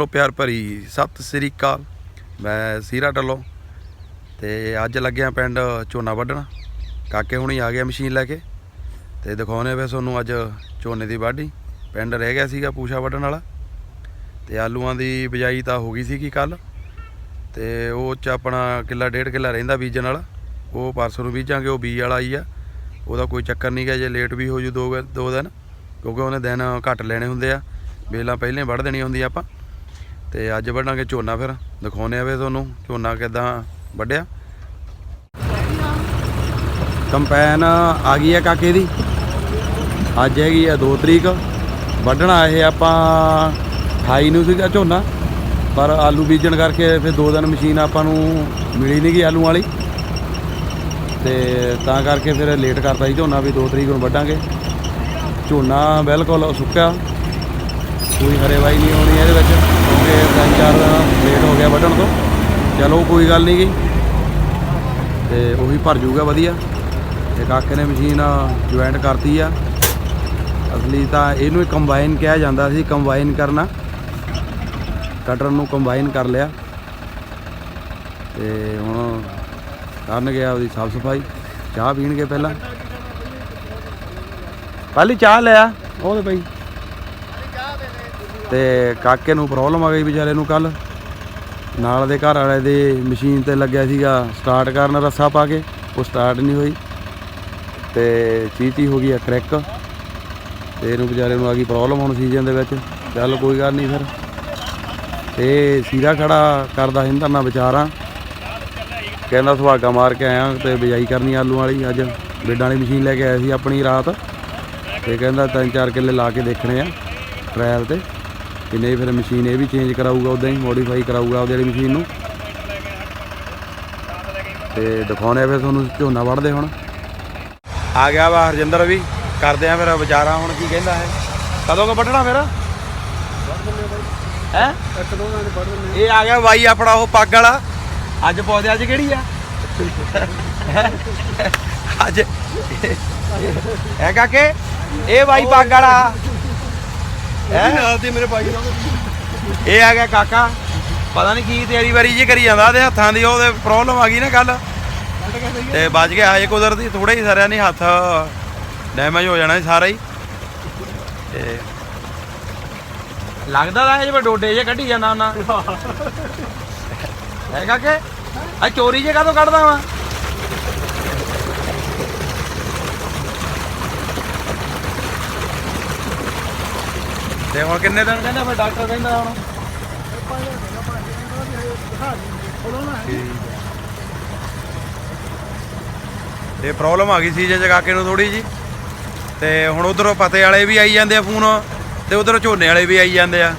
ਵੱਲੋਂ ਪਿਆਰ ਭਰੀ ਸਤਿ ਸ੍ਰੀ ਅਕਾਲ। ਮੈਂ ਸੀਰਾ ਢੱਲੋਂ ਤੇ ਅੱਜ ਲੱਗਿਆ ਪਿੰਡ ਝੋਨਾ ਵੱਢਣ। ਕਾਕੇ ਹੁਣੀ ਆ ਗਿਆ ਮਸ਼ੀਨ ਲੈ ਕੇ ਤੇ ਦਿਖਾਉਣੇ ਵੇ ਤੁਹਾਨੂੰ ਅੱਜ ਝੋਨੇ ਦੀ ਵਾਢੀ। ਪਿੰਡ ਰਹਿ ਗਿਆ ਸੀਗਾ ਪੂਸ਼ਾ ਵੱਢਣ ਵਾਲਾ ਤੇ ਆਲੂਆਂ ਦੀ ਬਿਜਾਈ ਤਾਂ ਹੋ ਗਈ ਸੀਗੀ ਕੱਲ ਤੇ ਉਹ ਚ ਆਪਣਾ ਕਿੱਲਾ ਡੇਢ ਕਿੱਲਾ ਰਹਿੰਦਾ ਬੀਜਣ ਵਾਲਾ। ਉਹ ਪਰਸੋਂ ਨੂੰ ਬੀਜਾਂਗੇ, ਉਹ ਬੀਜ ਵਾਲਾ ਆਈ ਆ। ਉਹਦਾ ਕੋਈ ਚੱਕਰ ਨਹੀਂ ਗਾ, ਜੇ ਲੇਟ ਵੀ ਹੋ ਜੂ ਦੋ ਦੋ ਦਿਨ, ਕਿਉਂਕਿ ਉਹਨੇ ਦਿਨ ਘੱਟ ਲੈਣੇ ਹੁੰਦੇ ਆ। ਵੇਲਾਂ ਪਹਿਲੇ ਵੱਢ ਦੇਣੀ ਹੁੰਦੀ ਆਪਾਂ। ਤੇ ਅੱਜ ਵੱਢਾਂਗੇ ਝੋਨਾ ਫਿਰ। ਦਿਖਾਉਨੇ ਆ ਵੇ ਤੁਹਾਨੂੰ ਝੋਨਾ ਕਿਦਾਂ ਵੱਢਿਆ। ਕੰਪੈਨ ਆ ਗਈ ਹੈ ਕਾਕੇ ਦੀ। ਅੱਜ ਹੈਗੀ ਆ 2 ਤਰੀਕ। ਵੱਢਣਾ ਇਹ ਆਪਾਂ 28 ਨੂੰ ਸੀਗਾ ਝੋਨਾ। ਪਰ ਆਲੂ ਬੀਜਣ ਕਰਕੇ ਫਿਰ ਦੋ ਦਿਨ ਮਸ਼ੀਨ ਆਪਾਂ ਨੂੰ ਮਿਲੀ ਨਹੀਂ ਗਈ ਆਲੂ ਵਾਲੀ। ਤੇ ਤਾਂ ਕਰਕੇ ਫਿਰ ਲੇਟ ਕਰਤਾ ਸੀ ਝੋਨਾ ਵੀ 2 ਤਰੀਕ ਨੂੰ ਵੱਢਾਂਗੇ। ਝੋਨਾ ਬਿਲਕੁਲ ਸੁੱਕਾ। ਕੋਈ ਹਰੇਵਾਈ ਨਹੀਂ ਹੋਣੀ ਇਹਦੇ ਵਿੱਚ। ਕਿਉਂਕਿ ਤਿੰਨ ਚਾਰ ਦਿਨ ਲੇਟ ਹੋ ਗਿਆ ਵੱਢਣ ਤੋਂ। ਚਲੋ ਕੋਈ ਗੱਲ ਨਹੀਂ ਗੀ ਤੇ ਉਹੀ ਭਰ ਜੂਗਾ ਵਧੀਆ। ਤੇ ਕਾਕੇ ਨੇ ਮਸ਼ੀਨ ਜੁਆਇੰਟ ਕਰਤੀ ਆ। ਅਸਲੀ ਤਾਂ ਇਹਨੂੰ ਕੰਬਾਈਨ ਕਿਹਾ ਜਾਂਦਾ ਸੀ ਕੰਬਾਈਨ ਕਰਨਾ। ਕਟਰ ਨੂੰ ਕੰਬਾਈਨ ਕਰ ਲਿਆ। ਤੇ ਹੁਣ ਕਰਨ ਗਿਆ ਉਹਦੀ ਸਾਫ਼ ਸਫ਼ਾਈ। ਚਾਹ ਪੀਣਗੇ ਪਹਿਲਾਂ। ਪਹਿਲੀ ਚਾਹ ਲਿਆ ਉਹਦੇ ਪਈ ਤੇ ਕਾਕੇ ਨੂੰ ਪ੍ਰੋਬਲਮ ਆ ਗਈ ਵਿਚਾਰੇ ਨੂੰ ਕੱਲ ਨਾਲ ਦੇ ਘਰ ਵਾਲੇ ਦੇ ਮਸ਼ੀਨ ਤੇ ਲੱਗਿਆ ਸੀਗਾ ਸਟਾਰਟ ਕਰਨ ਰੱਸਾ ਪਾ ਕੇ, ਉਹ ਸਟਾਰਟ ਨਹੀਂ ਹੋਈ। ਤੇ ਚੀਟੀ ਹੋ ਗਈ ਆ ਕ੍ਰੈਕ ਤੇ ਇਹਨੂੰ ਵਿਚਾਰੇ ਨੂੰ ਆ ਗਈ ਪ੍ਰੋਬਲਮ ਹੁਣ ਸੀਜ਼ਨ ਦੇ ਵਿੱਚ। ਚੱਲ ਕੋਈ ਗੱਲ ਨਹੀਂ ਫਿਰ। ਤੇ ਸੀਰਾ ਖੜਾ ਕਰਦਾ ਹਿੰਦਰਨਾ ਵਿਚਾਰਾਂ। ਕਹਿੰਦਾ ਸੁਹਾਗਾ ਮਾਰ ਕੇ ਆਇਆ ਤੇ ਬਿਜਾਈ ਕਰਨੀ ਆਲੂ ਵਾਲੀ। ਅੱਜ ਬੇਡਾਂ ਵਾਲੀ ਮਸ਼ੀਨ ਲੈ ਕੇ ਆਇਆ ਸੀ ਆਪਣੀ ਰਾਤ। ਤੇ ਕਹਿੰਦਾ ਤਿੰਨ ਚਾਰ ਕਿੱਲੇ ਲਾ ਕੇ ਦੇਖਣੇ ਆ ਟ੍ਰਾਇਲ ਤੇ। ਕਿ ਨਹੀਂ, ਫਿਰ ਮਸ਼ੀਨ ਇਹ ਵੀ ਚੇਂਜ ਕਰਾਊਗਾ ਉਦਾਂ ਹੀ ਮੋਡੀਫਾਈ ਕਰਾਊਗਾ ਉਹਦੇ ਵਾਲੀ ਮਸ਼ੀਨ ਨੂੰ। ਤੇ ਦਿਖਾਉਣੇ ਫਿਰ ਤੁਹਾਨੂੰ ਝੋਨਾ ਵੜਦੇ ਹੁਣ। ਆ ਗਿਆ ਵਾ ਹਰਜਿੰਦਰ ਵੀ, ਕਰਦੇ ਆ ਫਿਰ ਵਿਚਾਰਾ ਹੁਣ ਕੀ ਕਹਿੰਦਾ ਹੈ ਕਦੋਂ ਕੋ ਵੱਢਣਾ ਫਿਰ? ਹੈ? ਇੱਕ ਦੋ ਦਿਨ ਪੜ੍ਹ ਲੈਂਦੇ ਇਹ ਆ ਗਿਆ ਬਾਈ ਆਪਣਾ ਉਹ ਪੱਗ ਵਾਲਾ। ਅੱਜ ਪੌਦੇ, ਅੱਜ ਕਿਹੜੀ ਆ? ਅੱਜ ਹੈ ਕਾਕੇ? ਇਹ ਬਾਈ ਪੱਗ ਵਾਲਾ। ਹੈ? ਨਾਲ ਦੀ ਮੇਰੇ ਭਾਈ ਇਹ ਆ ਗਿਆ ਕਾਕਾ। ਪਤਾ ਨਹੀਂ ਕੀ ਤਿਆਰੀ ਵਾਰੀ ਜੀ ਕਰੀ ਜਾਂਦਾ ਉਹਦੇ ਹੱਥਾਂ ਦੀ ਉਹਦੇ ਪ੍ਰੋਬਲਮ ਆ ਗਈ ਨਾ ਕੱਲ ਤੇ ਬਚ ਗਿਆ ਹਜੇ ਕੁਦਰਤੀ ਥੋੜੇ ਹੀ ਸਾਰਿਆਂ ਨੇ ਹੱਥ। ਡੈਮੇਜ ਹੋ ਜਾਣਾ ਸਾਰਾ ਹੀ। ਤੇ ਲੱਗਦਾ ਤਾਂ ਜਿਵੇਂ ਡੋਡੇ ਜੇ ਕੱਢੀ ਜਾਂਦਾ ਉਹਨਾਂ। ਹੈ। ਕਾਕੇ? ਆ ਚੋਰੀ ਜੇ ਕਾਹਤੋਂ ਕੱਢਦਾ ਵਾ? ਤੇ ਹੁਣ ਕਿੰਨੇ ਦਿਨ ਕਹਿੰਦਾ ਫਿਰ ਡਾਕਟਰ ਕਹਿੰਦਾ ਹੁਣ? ਤੇ ਪ੍ਰੋਬਲਮ ਆ ਗਈ ਸੀ ਜੇ ਕਾਕੇ ਨੂੰ ਥੋੜੀ ਜੀ ਤੇ ਹੁਣ ਉਧਰੋਂ ਪਤੇ ਵਾਲੇ ਵੀ ਆਈ ਜਾਂਦੇ ਆ ਫੋਨ। ਤੇ ਉਧਰੋਂ ਝੋਨੇ ਵਾਲੇ ਵੀ ਆਈ ਜਾਂਦੇ ਆ।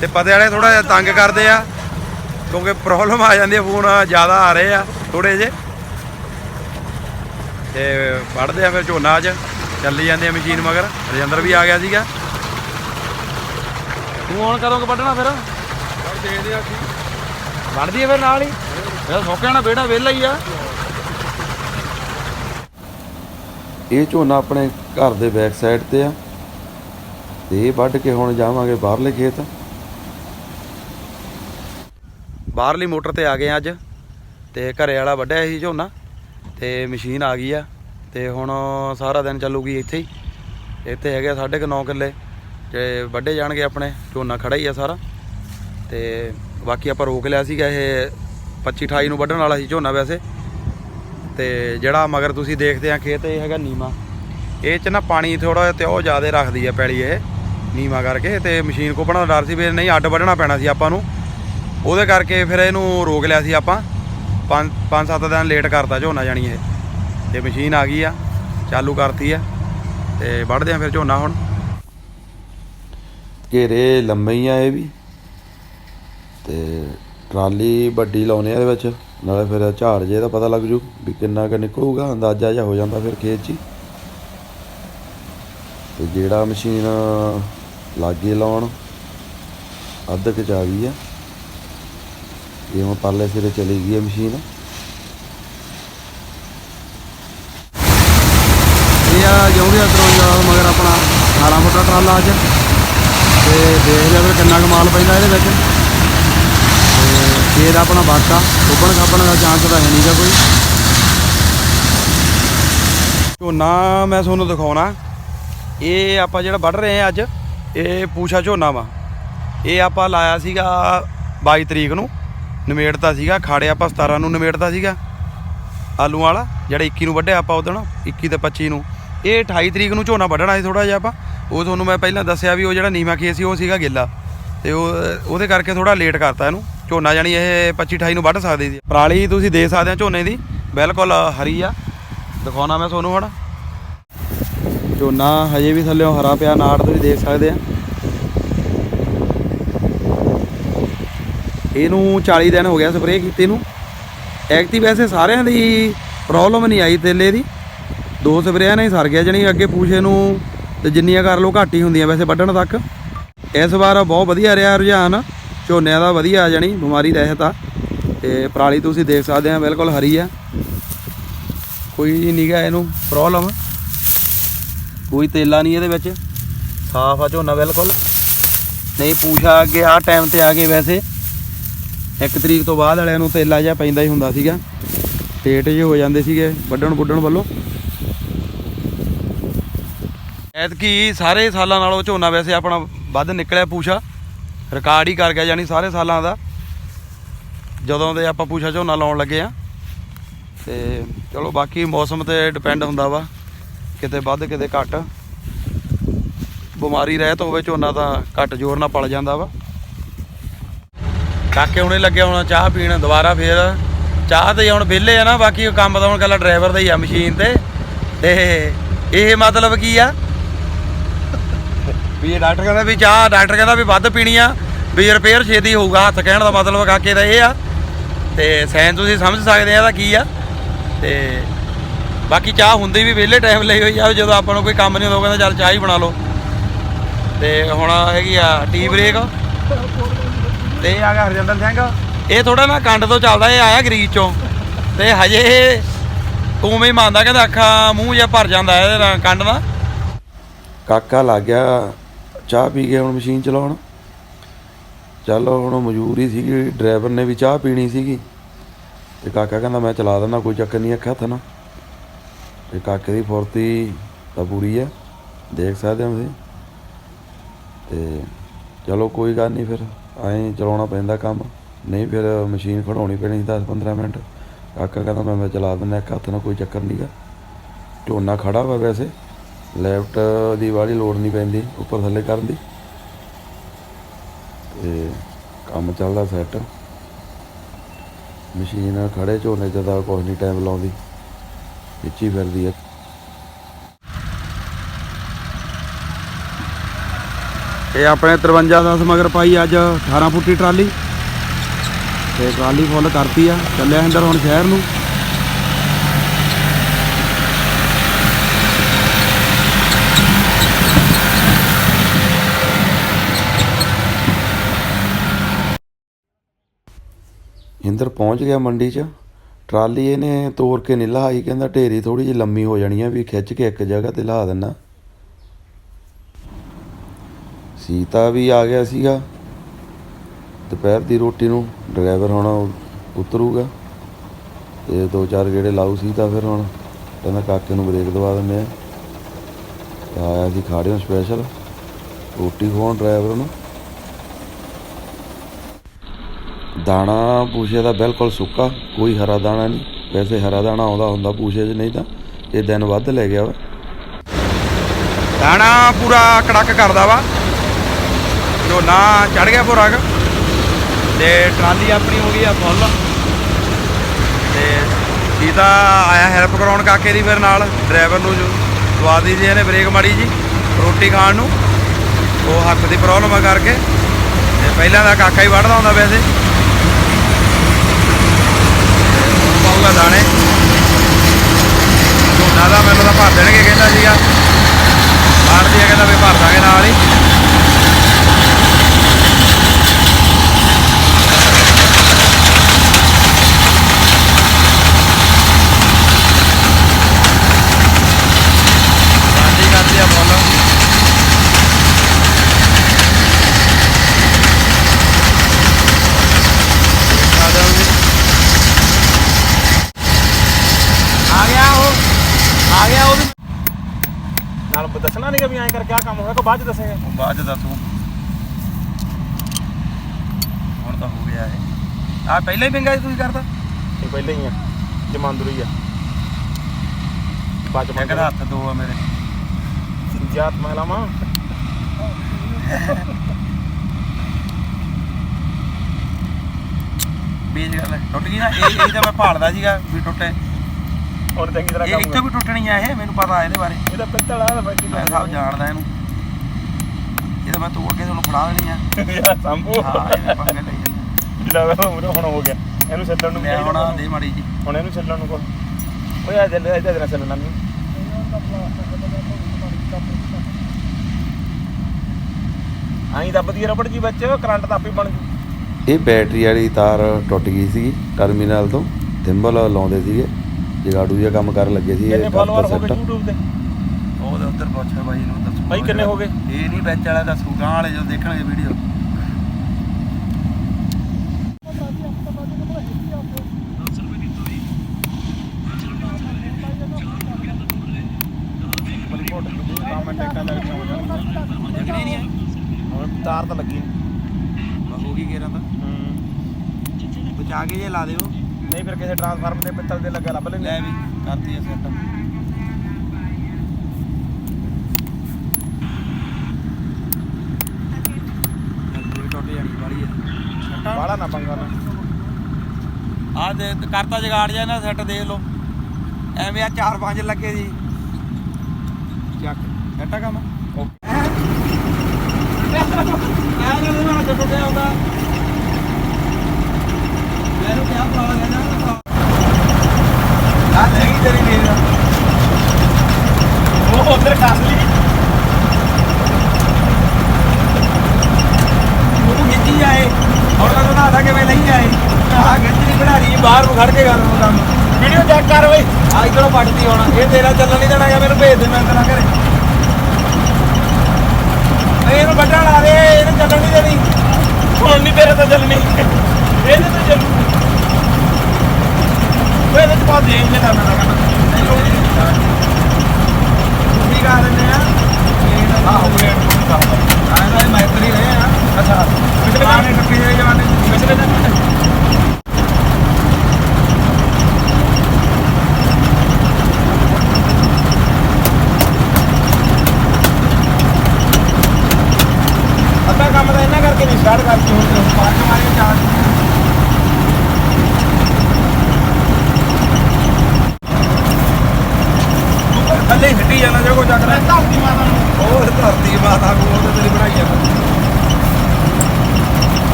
ਤੇ ਪਤੇ ਵਾਲੇ ਥੋੜਾ ਜਿਹਾ ਤੰਗ ਕਰਦੇ ਆ। ਕਿਉਂਕਿ ਪ੍ਰੋਬਲਮ ਆ ਜਾਂਦੀ ਆ, ਫੋਨ ਜ਼ਿਆਦਾ ਆ ਰਹੇ ਆ ਥੋੜੇ ਜੇ ਤੇ ਵੜਦੇ ਆ ਫਿਰ ਝੋਨਾ ਅੱਜ। ਚੱਲੀ ਜਾਂਦੀ ਆ ਮਸ਼ੀਨ ਮਗਰ। ਰਜਿੰਦਰ ਵੀ ਆ ਗਿਆ ਸੀਗਾ। ਤੂੰ ਹੁਣ ਕਦੋਂ ਕੁ ਵੱਢਣਾ ਫਿਰ? ਪੜ੍ਹ ਦੇਖਦੇ ਆ ਅਸੀਂ। ਵੜਦੀ ਆ ਫਿਰ ਨਾਲ ਹੀ। ਇਹ ਸੌਕੇ ਨਾਲ ਬੇੜਾ ਵਿਹਲਾ ਹੀ ਆ। ਇਹ ਝੋਨਾ ਆਪਣੇ ਘਰ ਦੇ ਬੈਕ ਸਾਈਡ ਤੇ ਆ। ਤੇ ਇਹ ਵੱਢ ਕੇ ਹੁਣ ਜਾਵਾਂਗੇ ਬਾਹਰਲੇ ਖੇਤ। ਬਾਹਰਲੀ ਮੋਟਰ ਤੇ ਆ ਗਏ ਅੱਜ। ਤੇ ਘਰੇ ਵਾਲਾ ਵੱਢਿਆ ਸੀ ਝੋਨਾ। ਤੇ ਮਸ਼ੀਨ ਆ ਗਈ ਆ। ਤੇ ਹੁਣ ਸਾਰਾ ਦਿਨ ਚੱਲੂਗੀ ਇੱਥੇ ਹੀ। ਇੱਥੇ ਹੈਗੇ ਸਾਢੇ ਕੁ ਨੌ ਕਿੱਲੇ। ਤੇ ਵੱਢੇ ਜਾਣਗੇ ਆਪਣੇ, ਝੋਨਾ ਖੜਾ ਹੀ ਆ ਸਾਰਾ। ਤੇ ਬਾਕੀ ਆਪਾਂ ਰੋਕ ਲਿਆ ਸੀਗਾ ਇਹ 25 28 ਨੂੰ ਵੱਢਣ ਵਾਲਾ ਸੀ ਝੋਨਾ ਵੈਸੇ। ਤੇ ਜਿਹੜਾ ਮਗਰ ਤੁਸੀਂ ਦੇਖਦੇ ਆ ਖੇਤ, ਇਹ ਹੈਗਾ ਨੀਮਾ। ਇਹ ਚ ਨਾ ਪਾਣੀ ਥੋੜਾ ਜਿਹਾ ਤੇ ਉਹ ਜ਼ਿਆਦਾ ਰੱਖਦੀ ਆ ਪੈਲੀ ਇਹ, ਨੀਮਾ ਕਰਕੇ। ਤੇ ਮਸ਼ੀਨ ਕੋਪਣਾ ਦਾ ਡਰ ਸੀ ਵੀ ਨਹੀਂ ਅੱਡ ਵੱਢਣਾ ਪੈਣਾ ਸੀ ਆਪਾਂ ਨੂੰ। ਉਹਦੇ ਕਰਕੇ ਫਿਰ ਇਹਨੂੰ ਰੋਕ ਲਿਆ ਸੀ ਆਪਾਂ। ਪੰਜ ਪੰਜ ਸੱਤ ਦਿਨ ਲੇਟ ਕਰਤਾ ਝੋਨਾ ਜਾਣੀ ਇਹ। ਤੇ ਮਸ਼ੀਨ ਆ ਗਈ ਆ, ਚਾਲੂ ਕਰਤੀ ਆ। ਤੇ ਵੱਢਦੇ ਆ ਫਿਰ ਝੋਨਾ ਹੁਣ। ਘੇਰੇ ਲੰਮੇ ਹੀ ਆ ਇਹ ਵੀ। ਤੇ ਟਰਾਲੀ ਵੱਡੀ ਲਾਉਨੇ ਆ ਇਹਦੇ ਵਿੱਚ, ਨਾਲੇ ਫਿਰ ਝਾੜ ਜੇ ਦਾ ਪਤਾ ਲੱਗ ਜੂ ਵੀ ਕਿੰਨਾ ਕੁ ਨਿਕਲੂਗਾ, ਅੰਦਾਜ਼ਾ ਜਿਹਾ ਹੋ ਜਾਂਦਾ ਫਿਰ ਖੇਤ 'ਚ ਹੀ। ਤੇ ਜਿਹੜਾ ਮਸ਼ੀਨ ਲਾਗੇ ਲਾਉਣ, ਅੱਧ ਕੁ 'ਚ ਗਈ ਆ। ਇਹ ਹੁਣ ਪਰਲੇ ਸਿਰੇ ਚਲੀ ਗਈ ਹੈ ਮਸ਼ੀਨ। ਇਹ ਆ ਜਾਉਂਦੇ ਅਦਰੋਂ ਮਗਰ ਆਪਣਾ 18 ਫੁੱਟਾ ਟਰਾਲਾ ਅੱਜ। ਤੇ ਦੇਖਦੇ ਆ ਫਿਰ ਕਿੰਨਾ ਕਮਾਲ ਪੈਂਦਾ ਇਹਦੇ ਵਿੱਚ। ਤੇ ਫੇਰ ਆਪਣਾ ਬਾਟਾ ਉੱਬਣ ਖਾਪਣ ਦਾ ਚਾਂਸ ਤਾਂ ਹੈ ਨਹੀਂਗਾ ਕੋਈ। ਝੋਨਾ ਮੈਂ ਤੁਹਾਨੂੰ ਦਿਖਾਉਣਾ। ਇਹ ਆਪਾਂ ਜਿਹੜਾ ਵੱਢ ਰਹੇ ਆ ਅੱਜ, ਇਹ ਪੂਛਾ ਝੋਨਾ ਵਾ। ਇਹ ਆਪਾਂ ਲਾਇਆ ਸੀਗਾ 22 ਤਰੀਕ ਨੂੰ, ਨਿਮੇੜਤਾ ਸੀਗਾ, ਖਾੜੇ ਆਪਾਂ 17 ਨੂੰ ਨਿਮੇੜਤਾ ਸੀਗਾ। ਆਲੂ ਵਾਲਾ, ਜਿਹੜਾ 21 ਨੂੰ ਵੱਢਿਆ ਆਪਾਂ ਉਦੋਂ 21 ਤੇ 25 ਨੂੰ। ਇਹ 28 ਤਰੀਕ ਨੂੰ ਝੋਨਾ ਵੱਢਣਾ ਸੀ ਥੋੜਾ ਜਿਹਾ ਆਪਾਂ। ਉਹ ਤੁਹਾਨੂੰ ਮੈਂ ਪਹਿਲਾਂ ਦੱਸਿਆ ਵੀ ਉਹ ਜਿਹੜਾ ਨੀਮਾ ਖੇਤ ਸੀ, ਉਹ ਸੀਗਾ ਗਿੱਲਾ। ਤੇ ਉਹ, ਉਹਦੇ ਕਰਕੇ ਥੋੜਾ ਲੇਟ ਕਰਤਾ ਇਹਨੂੰ। ਝੋਨਾ ਜਾਨੀ ਇਹ 25 28 ਨੂੰ ਵੱਢ ਸਕਦੇ ਸੀ। ਪਰਾਲੀ ਤੁਸੀਂ ਦੇ ਸਕਦੇ ਆ ਝੋਨੇ ਦੀ। ਬਿਲਕੁਲ ਹਰੀ ਆ। ਦਿਖਾਉਣਾ ਮੈਂ ਤੁਹਾਨੂੰ ਹੁਣ। ਝੋਨਾ ਹਜੇ ਵੀ ਥੱਲੇੋਂ ਹਰਾ ਪਿਆ, ਨਾੜ ਤੁਸੀਂ ਦੇਖ ਸਕਦੇ ਆ। ਇਹਨੂੰ 40 ਦਿਨ ਹੋ ਗਿਆ ਸਪਰੇਅ ਕੀਤੇ ਨੂੰ। ਐਕਟੀ ਵੈਸੇ ਸਾਰਿਆਂ ਦੀ ਪ੍ਰੋਬਲਮ ਨਹੀਂ ਆਈ ਤੇਲੇ ਦੀ। ਦੋ ਸਪਰੇਆਂ ਨਾਲ ਹੀ ਸਰ ਗਿਆ, ਜਣੀ ਅੱਗੇ ਪੂਛੇ ਨੂੰ ਤੇ ਜਿੰਨੀਆਂ ਕਰ ਲੋ ਘੱਟ ਹੀ ਹੁੰਦੀਆਂ ਵੈਸੇ ਵੱਢਣ ਤੱਕ। ਇਸ ਵਾਰ ਬਹੁਤ ਵਧੀਆ ਰਿਹਾ ਰੁਝਾਨ। ਝੋਨਿਆਂ ਦਾ ਵਧੀਆ ਆ ਜਾਣੀ ਬਿਮਾਰੀ ਰਹਿਤ ਆ। ਤੇ ਪਰਾਲੀ ਤੁਸੀਂ ਦੇਖ ਸਕਦੇ ਆ, ਬਿਲਕੁਲ ਹਰੀ ਆ। ਕੋਈ ਨਹੀਂਗਾ ਇਹਨੂੰ ਪ੍ਰੋਬਲਮ ਕੋਈ ਤੇਲਾ ਨਹੀਂ ਇਹਦੇ ਵਿੱਚ। ਸਾਫ਼ ਆ ਝੋਨਾ ਬਿਲਕੁਲ। ਨਹੀਂ ਪੂਛਾ ਅੱਗੇ ਆ ਟਾਈਮ ਤੇ ਆ ਗਏ ਵੈਸੇ। ਇੱਕ ਤਰੀਕ ਤੋਂ ਬਾਅਦ ਵਾਲਿਆਂ ਨੂੰ ਤੇਲਾ ਜਿਹਾ ਪੈਂਦਾ ਹੀ ਹੁੰਦਾ ਸੀਗਾ। ਟੇਟ ਜਿਹੇ ਹੋ ਜਾਂਦੇ ਸੀਗੇ ਵੱਢਣ ਬੁੱਢਣ ਵੱਲੋਂ। ਐਤਕੀ ਸਾਰੇ ਸਾਲਾਂ ਨਾਲੋਂ ਝੋਨਾ ਵੈਸੇ ਆਪਣਾ ਵੱਧ ਨਿਕਲਿਆ ਪੂਛਾ। ਰਿਕਾਰਡ ਹੀ ਕਰ ਗਿਆ ਯਾਨੀ ਸਾਰੇ ਸਾਲਾਂ ਦਾ। ਜਦੋਂ ਦੇ ਆਪਾਂ ਪੂਛਾ ਝੋਨਾ ਲਾਉਣ ਲੱਗੇ ਆ। ਤੇ ਚਲੋ ਬਾਕੀ ਮੌਸਮ ਤੇ ਡਿਪੈਂਡ ਹੁੰਦਾ ਵਾ। ਕਿਤੇ ਵੱਧ, ਕਿਤੇ ਘੱਟ। ਬਿਮਾਰੀ ਰਹਿਤ ਹੋਵੇ ਝੋਨਾ ਤਾਂ ਘੱਟ ਜ਼ੋਰ ਨਾਲ ਪਲ ਜਾਂਦਾ ਵਾ। ਕਾਕੇ ਹੁਣੇ ਲੱਗਿਆ ਹੋਣਾ ਚਾਹ ਪੀਣ, ਦੁਬਾਰਾ ਫੇਰ ਚਾਹ ਤੇ ਹੁਣ ਵਿਹਲੇ ਆ ਨਾ, ਬਾਕੀ ਕੰਮ ਤਾਂ ਹੁਣ ਕੱਲਾ ਡਰਾਈਵਰ ਦਾ ਹੀ ਆ ਮਸ਼ੀਨ ਤੇ। ਤੇ ਇਹ ਮਤਲਬ ਕੀ ਆ? ਵੀ ਇਹ ਡਾਕਟਰ ਕਹਿੰਦਾ ਵੀ ਚਾਹ, ਡਾਕਟਰ ਕਹਿੰਦਾ ਵੀ ਵੱਧ ਪੀਣੀ ਆ, ਵੀ ਰਿਪੇਅਰ ਛੇਤੀ ਹੋਊਗਾ, ਹੱਥ ਕਹਿਣ ਦਾ ਮਤਲਬ ਕਾਕੇ ਦਾ ਇਹ ਆ। ਤੇ ਸਾਇੰਸ ਤੁਸੀਂ ਸਮਝ ਸਕਦੇ ਆ ਇਹਦਾ ਕੀ ਆ। ਤੇ ਬਾਕੀ ਚਾਹ ਹੁੰਦੀ ਵੀ ਵਿਹਲੇ ਟਾਈਮ ਲਈ ਹੋਈ ਆ ਜਦੋਂ ਆਪਾਂ ਨੂੰ ਕੋਈ ਕੰਮ ਨਹੀਂ ਹੁੰਦਾ ਕਹਿੰਦਾ ਚੱਲ ਚਾਹ ਹੀ ਬਣਾ ਲਓ। ਤੇ ਹੁਣ ਹੈਗੀ ਆ ਟੀ ਬ੍ਰੇਕ ਤੇ ਇਹ ਆ ਗਿਆ ਹਰਜਿੰਦਰ ਸਿੰਘ। ਇਹ ਥੋੜਾ ਨਾ ਕੰਡ ਤੋਂ ਚੱਲਦਾ, ਇਹ ਆਇਆ ਗਰੀਜ ਚੋਂ। ਤੇ ਹਜੇ ਇਹ ਉਵੇਂ ਹੀ ਮੰਨਦਾ, ਕਹਿੰਦਾ ਅੱਖਾਂ ਮੂੰਹ ਜਿਹਾ ਭਰ ਜਾਂਦਾ ਇਹਦੇ ਨਾਲ, ਕੰਡ ਦਾ ਕਾਕਾ ਲੱਗ ਗਿਆ। ਚਾਹ ਪੀ ਕੇ ਹੁਣ ਮਸ਼ੀਨ ਚਲਾਉਣ। ਚੱਲ ਹੁਣ ਮਜਬੂਰੀ ਸੀਗੀ, ਡਰਾਈਵਰ ਨੇ ਵੀ ਚਾਹ ਪੀਣੀ ਸੀਗੀ। ਤੇ ਕਾਕਾ ਕਹਿੰਦਾ, ਮੈਂ ਚਲਾ ਦਿੰਦਾ, ਕੋਈ ਚੱਕਰ ਨਹੀਂ, ਅੱਖਾਂ ਹੱਥ ਨਾਲ। ਤੇ ਕਾਕੇ ਦੀ ਫੁਰਤੀ ਤਾਂ ਪੂਰੀ ਹੈ ਦੇਖ ਸਕਦੇ ਹੋ ਤੁਸੀਂ। ਤੇ ਚਲੋ ਕੋਈ ਗੱਲ ਨਹੀਂ, ਫਿਰ ਐਂ ਚਲਾਉਣਾ ਪੈਂਦਾ ਕੰਮ। ਨਹੀਂ ਫਿਰ ਮਸ਼ੀਨ ਖੜਾਉਣੀ ਪੈਣੀ 10 15 ਮਿੰਟ। ਕਾਕਾ ਕਹਿੰਦਾ, ਮੈਂ ਮੈਂ ਚਲਾ ਦਿੰਦਾ ਇੱਕ ਹੱਥ ਨਾਲ, ਕੋਈ ਚੱਕਰ ਨਹੀਂਗਾ ਝੋਨਾ ਖੜਾ ਵਾ ਵੈਸੇ। ਲੈਫਟ ਦੀ ਵਾਲੀ ਲੋੜ ਨਹੀਂ ਪੈਂਦੀ, ਉੱਪਰ ਥੱਲੇ ਕਰਨ ਦੀ। ਤੇ ਕੰਮ ਚੱਲਦਾ ਸੈੱਟ ਮਸ਼ੀਨ ਖੜੇ ਝੋਨੇ 'ਚ ਤਾਂ ਕੁਛ ਨਹੀਂ ਟਾਈਮ ਲਾਉਂਦੀ। ਵਿੱਚੀ ਫਿਰਦੀ ਹੈ ਇਹ ਆਪਣੇ 53 ਦਸ ਮਗਰ ਪਾਈ ਅੱਜ 18 ਫੁੱਟੀ ਟਰਾਲੀ। ਤੇ ਟਰਾਲੀ ਫੁੱਲ ਕਰਤੀ ਆ। ਚੱਲਿਆ ਅੰਦਰ ਹੁਣ ਸ਼ਹਿਰ ਨੂੰ। ਇੰਦਰ ਪਹੁੰਚ ਗਿਆ ਮੰਡੀ 'ਚ। ਟਰਾਲੀ ਇਹਨੇ ਤੋੜ ਕੇ ਨਹੀਂ ਲਹਾਈ ਕਹਿੰਦਾ ਢੇਰੀ ਥੋੜੀ ਜਿਹੀ ਲੰਮੀ ਹੋ ਜਾਣੀ ਆ, ਵੀ ਖਿੱਚ ਕੇ ਇੱਕ ਜਗ੍ਹਾ ਤੇ ਲਾ ਦੇਣਾ ਸੀਤਾ ਵੀ ਆ ਗਿਆ ਸੀਗਾ। ਦੁਪਹਿਰ ਦੀ ਰੋਟੀ ਨੂੰ ਡਰਾਈਵਰ ਹੁਣ ਉਤਰੂਗਾ। ਤੇ ਦੋ ਚਾਰ ਗੇੜੇ ਲਾਊ ਸੀਤਾ ਫਿਰ ਹੁਣ। ਕਹਿੰਦਾ ਕਾਕੇ ਨੂੰ ਬ੍ਰੇਕ ਦਵਾ ਦਿੰਦੇ ਆ। ਆਇਆ ਸੀ ਖਾੜਿਓ ਸਪੈਸ਼ਲ। ਰੋਟੀ ਖਵਾਉਣ ਡਰਾਈਵਰ ਨੂੰ। ਦਾਣਾ ਪੂਛੇ ਦਾ ਬਿਲਕੁਲ ਸੁੱਕਾ, ਕੋਈ ਹਰਾ ਦਾਣਾ ਨਹੀਂ। ਵੈਸੇ ਹਰਾ ਦਾਣਾ ਆਉਂਦਾ ਹੁੰਦਾ ਪੂਛੇ 'ਚ, ਨਹੀਂ ਤਾਂ ਇਹ ਦਿਨ ਵੱਧ ਲੈ ਗਿਆ ਵਾ। ਦਾਣਾ ਪੂਰਾ ਕੜਕ ਕਰਦਾ ਵਾ। ਝੋਨਾ ਚੜ ਗਿਆ ਪੂਰਾ ਤੇ ਟਰਾਲੀ ਆਪਣੀ ਹੋ ਗਈ ਆ ਫੁੱਲ। ਤੇ ਸੀਤਾ ਆਇਆ ਹੈਲਪ ਕਰਾਉਣ ਕਾਕੇ ਦੀ ਫਿਰ ਨਾਲ। ਡਰਾਈਵਰ ਨੂੰ ਜੋ ਦਵਾ ਦੀ ਜੀ ਇਹਨੇ ਬ੍ਰੇਕ ਮਾਰੀ ਜੀ, ਰੋਟੀ ਖਾਣ ਨੂੰ। ਉਹ ਹੱਥ ਦੀ ਪ੍ਰੋਬਲਮ ਆ ਕਰਕੇ। ਤੇ ਪਹਿਲਾਂ ਦਾ ਕਾਕਾ ਹੀ ਵੜਦਾ ਹੁੰਦਾ ਵੈਸੇ। ਪਾਊਗਾ ਦਾਣੇ ਝੋਨਾ ਦਾ ਮੈਨੂੰ ਤਾਂ ਭਰ ਦੇਣਗੇ ਕਹਿੰਦਾ ਸੀਗਾ ਬਾਹਰ ਦੀ ਕਹਿੰਦਾ ਵੀ ਭਰ ਦਾਂਗੇ ਨਾਲ ਹੀ ਗਾਂਧੀ ਕਰਦੀ ਆ ਫੁੱਲ ਆ ਗਿਆ ਉਹ ਵੀ ਨਾਲ ਦੱਸਣਾ ਨਹੀਂਗਾ ਵੀ ਐਂ ਕਰਕੇ ਆ ਕੰਮ ਹੋਇਆ ਕਿ ਬਾਅਦ ਚ ਦੱਸੇਗਾ। ਬਾਅਦ ਚ ਦੱਸੂ। ਹੁਣ ਤਾਂ ਹੋ ਗਿਆ ਇਹ। ਆ ਪਹਿਲਾਂ ਹੀ ਪਿੰਗਾ ਤੁਸੀਂ ਕਰਦਾ ਇਹ ਪਹਿਲਾਂ ਹੀ ਆ ਜਮਾਂਦਰੀ ਆ। ਬਾਅਦ ਚ ਇੱਕ ਦਾ ਹੱਥ ਦੋ ਆ ਮੇਰੇ। ਜਾਤ ਮਹਿਲਾਵਾਂ ਬੀਜ ਗੱਲ। ਟੁੱਟ ਗਈ ਨਾ ਇਹ ਇਹ ਤਾਂ ਮੈਂ ਭਾਲਦਾ ਸੀਗਾ ਵੀ ਟੁੱਟੇ। ਹੁਣ ਚੰਗੀ ਤਰ੍ਹਾਂ ਇਹ ਕੰਮ ਇੱਥੋਂ ਵੀ ਟੁੱਟਣੀ ਆ ਇਹ ਮੈਨੂੰ ਪਤਾ ਇਹਦੇ ਬਾਰੇ। ਇਹਦਾ ਪਿੱਤਲ ਆ ਬੱਜੀ ਮੈਂ ਸਭ ਜਾਣਦਾ ਇਹਨੂੰ। ਇਹ ਮੈਂ ਤੋੜ ਕੇ ਤੁਹਾਨੂੰ ਫੜਾ ਦੇਣੀ ਆ। ਸੰਭੂ। ਹਾਂ ਇਹਦੇ ਪੰਗੇ ਲਈ ਜਾਂਦਾ ਜਿਹੜਾ ਵਾ ਉਮਰ ਹੁਣ ਹੋ ਗਿਆ। ਇਹਨੂੰ ਛੱਡਣ ਨੂੰ ਲੈ ਚਾਹੀਦਾ ਆਹ ਦੇ ਮਾੜੀ ਜੀ। ਹੁਣ ਇਹਨੂੰ ਛੱਡਣ ਨੂੰ ਕੋਲ ਓਏ ਆ ਜਲ ਇਹਦਾ ਜਰਾ ਚੱਲਣਾ ਨਹੀਂ। ਆਈ ਦੱਬਦੀ ਰਬੜ ਜੀ ਵਿੱਚ ਕਰੰਟ ਤਾਂ ਆਪੇ ਬਣ ਜੂ। ਇਹ ਬੈਟਰੀ ਵਾਲੀ ਤਾਰ ਟੁੱਟ ਗਈ ਸੀ ਟਰਮੀਨਲ ਤੋਂ ਥਿੰਬਲ ਲਾਉਂਦੇ ਸੀਗੇ ਜਗਾੜੂ ਜਿਹਾ ਕੰਮ ਕਰਨ ਲੱਗੇ ਸੀ ਇਹ ਫਾਲੋਅਰ ਕਰਤਾ ਹੋ ਗਏ set। YouTube ਤੇ? ਉੱਧਰ ਪੁੱਛਿਆ ਬਾਈ ਨੂੰ ਦੱਸੂ। ਬਾਈ ਕਿੰਨੇ ਹੋ ਗਏ? ਇਹ ਨਹੀਂ ਵਿੱਚ ਵਾਲਾ ਦੱਸੂ ਗਾਂ ਵਾਲੇ ਜਦੋਂ ਦੇਖਣਗੇ ਵੀਡੀਓ ਤਾਰ ਤਾਂ ਲੱਗੀ ਆ ਹੋ ਗਈ ਗੇਰਾਂ ਤਾਂ। ਹੂੰ। ਬਚਾ ਕੇ ਜੇ ਲਾ ਦਿਓ। ਨਹੀਂ ਫਿਰ ਕਿਸੇ ਟਰਾਂਸਫਾਰਮ ਦੇ ਪਿੱਤਲ ਦੇ ਲੱਗਾ ਲੱਭ ਲੈਂਦੇ। ਲੈ ਵੀ ਕਰਤੀ ਐ ਸੈੱਟ ਟੁੱਟ ਜਾਣੀ ਵਾਲੀ ਐ ਬਾਹਲਾ ਨਾ ਪੰਗਾ ਨਾ। ਆ ਦੇ ਕਰਤਾ ਜਗਾੜ ਜਾ ਨਾ ਸੈੱਟ ਦੇਖ ਲਓ। ਐਵੇਂ ਆ 4-5 ਲੱਗੇ ਜੀ। ਚੱਕ। ਸੈੱਟਾ ਕੰਮ। ਮੈਨੂੰ ਕਿਹਾ ਪ੍ਰੋਬਲਮ ਹੈ ਨਾ ਆ ਨਹੀਂ ਤੇਰੀ ਨੀਂਦ ਉਹ ਉਧਰ ਕੱਸ ਲਈ ਉਹ ਖਿੱਚੀ ਜਾਏ ਹੁਣ ਤਾਂ ਉਹਦਾ ਆਦਾ ਕਿਵੇਂ ਲਈ ਜਾਏ ਆ ਖਿੱਚਣੀ ਬਣਾ ਰਹੀ ਬਾਹਰ ਨੂੰ ਖੜ ਕੇ ਕਰ ਉਹ ਕੰਮ। ਵੀਡੀਓ ਚੈੱਕ ਕਰ ਓਏ ਆ ਇਧਰੋਂ ਪੱਟਦੀ ਹੋਣਾ। ਇਹ ਤੇਰਾ ਚੱਲਣ ਨਹੀਂ ਦੇਣਾ ਹੈਗਾ ਮੈਨੂੰ ਭੇਜ ਦੇ ਮੈਂ ਤੇਰਾ ਘਰੇ। ਇਹ ਇਹਨੂੰ ਵੱਢਣ ਲਾ ਦੇ ਇਹਨੂੰ ਚੱਲਣ ਨਹੀਂ ਦੇਣੀ। ਹੁਣ ਨਹੀਂ ਤੇਰੇ ਤਾਂ ਚੱਲਣੀ ਇਹਦੇ ਤੇ ਚੱਲੂ ਓਏ ਇਹਦੇ ਪਾ ਦੇ ਜੇ ਤਾਂ ਮੈਂ ਕਹਿੰਦਾ ਕੀ ਕਰ ਦਿੰਦੇ ਆ। ਆਹ ਨੂੰ ਆਹ ਤਾਂ ਮੈਤਰੀ ਰਹੇ ਆ। ਅੱਛਾ। ਪਿਛਲੇ ਪੁਰਾਣੇ ਟੱਪੇ ਜਿਹੇ ਜਮਾਨੇ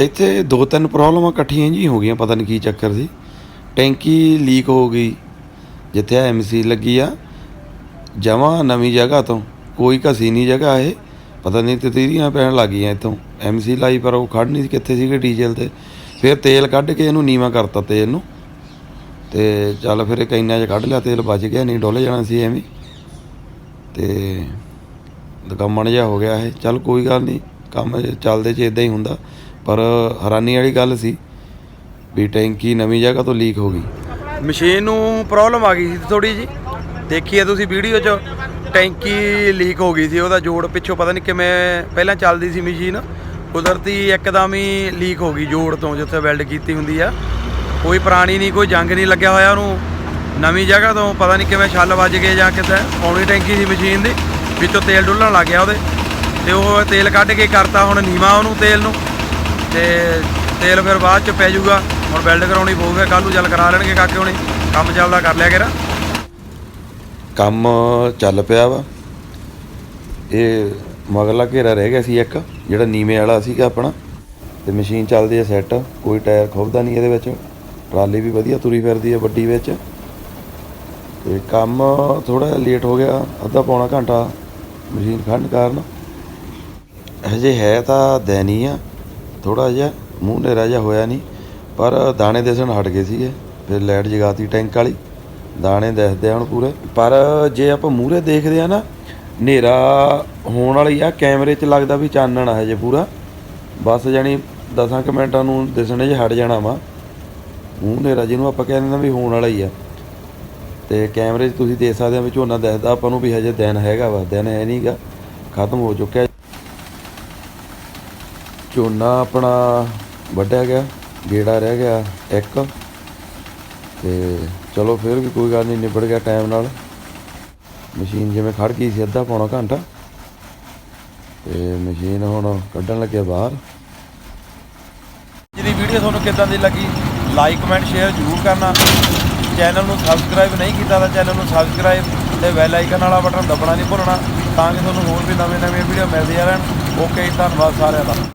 ਇੱਥੇ ਦੋ ਤਿੰਨ ਪ੍ਰੋਬਲਮਾਂ ਇਕੱਠੀਆਂ ਜੀ ਹੋ ਗਈਆਂ, ਪਤਾ ਨਹੀਂ ਕੀ ਚੱਕਰ ਸੀ। ਟੈਂਕੀ ਲੀਕ ਹੋ ਗਈ, ਜਿੱਥੇ ਐਮਸੀ ਲੱਗੀ ਆ। ਜਮਾ ਨਵੀਂ ਜਗ੍ਹਾ ਤੋਂ, ਕੋਈ ਘਸੀ ਨਹੀਂ ਜਗ੍ਹਾ ਇਹ। ਪਤਾ ਨਹੀਂ ਤੀਰੀਆਂ ਪੈਣ ਲੱਗ ਗਈਆਂ ਇਤੋਂ ਐਮਸੀ ਲਾਈ ਪਰ ਉਹ ਖੜ ਨਹੀਂ ਕਿੱਥੇ ਸੀਗੇ ਡੀਜ਼ਲ ਤੇ। ਫਿਰ ਤੇਲ ਕੱਢ ਕੇ ਇਹਨੂੰ ਨੀਵਾ ਕਰਤਾ ਤੇਲ ਨੂੰ। ਤੇ ਚੱਲ ਫਿਰ ਕੈਨਾ ਚ ਕੱਢ ਲਿਆ, ਤੇਲ ਬਚ ਗਿਆ ਨਹੀਂ, ਡੋਲੇ ਜਾਣਾ ਸੀ ਐਵੇਂ। ਤੇ ਦਕੰਮਣ ਜਿਹਾ ਹੋ ਗਿਆ ਇਹ। ਚੱਲ ਕੋਈ ਗੱਲ ਨਹੀਂ, ਕੰਮ ਚੱਲਦੇ ਚ ਇਦਾਂ ਹੀ ਹੁੰਦਾ। ਪਰ ਹੈਰਾਨੀ ਵਾਲੀ ਗੱਲ ਸੀ ਵੀ ਟੈਂਕੀ ਨਵੀਂ ਜਗ੍ਹਾ ਤੋਂ ਲੀਕ ਹੋ ਗਈ। ਮਸ਼ੀਨ ਨੂੰ ਪ੍ਰੋਬਲਮ ਆ ਗਈ ਸੀ ਥੋੜੀ ਜੀ ਦੇਖੀਏ ਤੁਸੀਂ ਵੀਡੀਓ 'ਚ, ਟੈਂਕੀ ਲੀਕ ਹੋ ਗਈ ਸੀ, ਉਹਦਾ ਜੋੜ ਪਿੱਛੋਂ ਪਤਾ ਨਹੀਂ ਕਿਵੇਂ ਪਹਿਲਾਂ ਚੱਲਦੀ ਸੀ ਮਸ਼ੀਨ। ਕੁਦਰਤੀ ਇੱਕਦਮ ਹੀ ਲੀਕ ਹੋ ਗਈ ਜੋੜ ਤੋਂ, ਜਿੱਥੇ ਵੈਲਡ ਕੀਤੀ ਹੁੰਦੀ ਆ। ਕੋਈ ਪੁਰਾਣੀ ਨਹੀਂ, ਕੋਈ ਜੰਗ ਨਹੀਂ ਲੱਗਿਆ ਹੋਇਆ ਉਹਨੂੰ। ਨਵੀਂ ਜਗ੍ਹਾ ਤੋਂ ਪਤਾ ਨਹੀਂ ਕਿਵੇਂ ਛੱਲ ਵੱਜ ਗਏ ਜਾਂ ਕਿਤੇ ਪੌਣੀ ਟੈਂਕੀ ਸੀ ਮਸ਼ੀਨ ਦੀ। ਵਿੱਚੋਂ ਤੇਲ ਡੁੱਲਣ ਲੱਗ ਗਿਆ ਉਹਦੇ। ਤੇ ਉਹ ਤੇਲ ਕੱਢ ਕੇ ਕਰਤਾ ਹੁਣ ਨੀਵਾ ਉਹਨੂੰ ਤੇਲ ਨੂੰ। ਤੇ ਤੇਲ ਫਿਰ ਬਾਅਦ ਚ ਪੈ ਜਾਊਗਾ। ਹੁਣ ਵੈਲਡ ਕਰਾਉਣੀ ਪਊਗਾ ਕੱਲ ਨੂੰ ਚੱਲ ਕਰਾ ਲੈਣਗੇ ਕਾਕੇ ਹੁਣੇ। ਕੰਮ ਚੱਲਦਾ ਕਰ ਲਿਆ ਕੇਰਾ। ਕੰਮ ਚੱਲ ਪਿਆ ਵਾ। ਇਹ ਮਗਲਾ ਘੇਰਾ ਰਹਿ ਗਿਆ ਸੀ ਇੱਕ, ਜਿਹੜਾ ਨੀਵੇਂ ਵਾਲਾ ਸੀਗਾ ਆਪਣਾ। ਤੇ ਮਸ਼ੀਨ ਚੱਲਦੀ ਹੈ ਸੈੱਟ ਕੋਈ ਟਾਇਰ ਖੁੱਬਦਾ ਨਹੀਂ ਇਹਦੇ ਵਿੱਚ। ਟਰਾਲੀ ਵੀ ਵਧੀਆ ਤੁਰੀ ਫਿਰਦੀ ਹੈ ਵੱਡੀ ਵਿੱਚ। ਤੇ ਕੰਮ ਥੋੜਾ ਲੇਟ ਹੋ ਗਿਆ, ਅੱਧਾ ਪੌਣਾ ਘੰਟਾ। ਮਸ਼ੀਨ ਖੜਨ ਕਾਰਨ। ਹਜੇ ਹੈ ਤਾਂ ਦੈਨੀ ਆ ਥੋੜਾ ਜਿਹਾ ਮੂੰਹ ਨੇਰਾ ਜਿਹਾ ਹੋਇਆ ਨਹੀਂ, ਪਰ ਦਾਣੇ ਦਿਸਣ ਹਟ ਗਏ ਸੀਗੇ, ਫਿਰ ਲਾਈਟ ਜਗਾਤੀ ਟੈਂਕ ਵਾਲੀ, ਦਾਣੇ ਦਿਸਦੇ ਆ ਹੁਣ ਪੂਰੇ। ਪਰ ਜੇ ਆਪਾਂ ਮੂਹਰੇ ਦੇਖਦੇ ਆ ਨਾ, ਹਨੇਰਾ ਹੋਣ ਵਾਲੀ ਆ, ਕੈਮਰੇ 'ਚ ਲੱਗਦਾ ਵੀ ਚਾਨਣ ਆ ਹਜੇ ਪੂਰਾ। ਬਸ ਜਾਨੀ 10 ਕੁ ਮਿੰਟਾਂ ਨੂੰ ਦਿਸਣੇ ਜੇ ਹਟ ਜਾਣਾ ਵਾ। ਮੂੰਹ ਹਨੇਰਾ ਜਿਹਨੂੰ ਆਪਾਂ ਕਹਿੰਦੇ ਨਾ ਵੀ ਹੋਣ ਵਾਲਾ ਹੀ ਆ। ਤੇ ਕੈਮਰੇ 'ਚ ਤੁਸੀਂ ਦੇਖ ਸਕਦੇ ਆ ਵੀ ਝੋਨਾ ਦਿਸਦਾ ਆਪਾਂ ਨੂੰ ਵੀ ਹਜੇ ਦਿਨ ਹੈਗਾ ਵਾ ਦਿਨ ਹੈ ਨਹੀਂਗਾ ਖਤਮ ਹੋ ਚੁੱਕਿਆ। ਝੋਨਾ ਆਪਣਾ ਵੱਢਿਆ ਗਿਆ, ਗੇੜਾ ਰਹਿ ਗਿਆ ਇੱਕ। ਤੇ ਚਲੋ ਫਿਰ ਵੀ ਕੋਈ ਗੱਲ ਨਹੀਂ ਨਿਬੜ ਗਿਆ ਟਾਈਮ ਨਾਲ। ਮਸ਼ੀਨ ਜਿਵੇਂ ਖੜ ਗਈ ਸੀ, ਅੱਧਾ ਪੌਣਾ ਘੰਟਾ। ਤੇ ਮਸ਼ੀਨ ਹੁਣ ਕੱਢਣ ਲੱਗਿਆ ਬਾਹਰ। ਜਿਹੜੀ ਵੀਡੀਓ ਤੁਹਾਨੂੰ ਕਿੱਦਾਂ ਦੀ ਲੱਗੀ ਲਾਈਕ ਕਮੈਂਟ ਸ਼ੇਅਰ ਜ਼ਰੂਰ ਕਰਨਾ। ਚੈਨਲ ਨੂੰ ਸਬਸਕ੍ਰਾਈਬ ਨਹੀਂ ਕੀਤਾ ਤਾਂ ਚੈਨਲ ਨੂੰ ਸਬਸਕ੍ਰਾਈਬ ਤੇ ਬੈਲ ਆਈਕਨ ਵਾਲਾ ਬਟਨ ਦਬਣਾ ਨਹੀਂ ਭੁੱਲਣਾ ਤਾਂ ਕਿ ਤੁਹਾਨੂੰ ਹੋਰ ਵੀ ਨਵੇਂ ਨਵੇਂ ਵੀਡੀਓ ਮਿਲਦੀਆਂ ਰਹਿਣ। ਓਕੇ ਧੰਨਵਾਦ ਸਾਰਿਆਂ ਦਾ।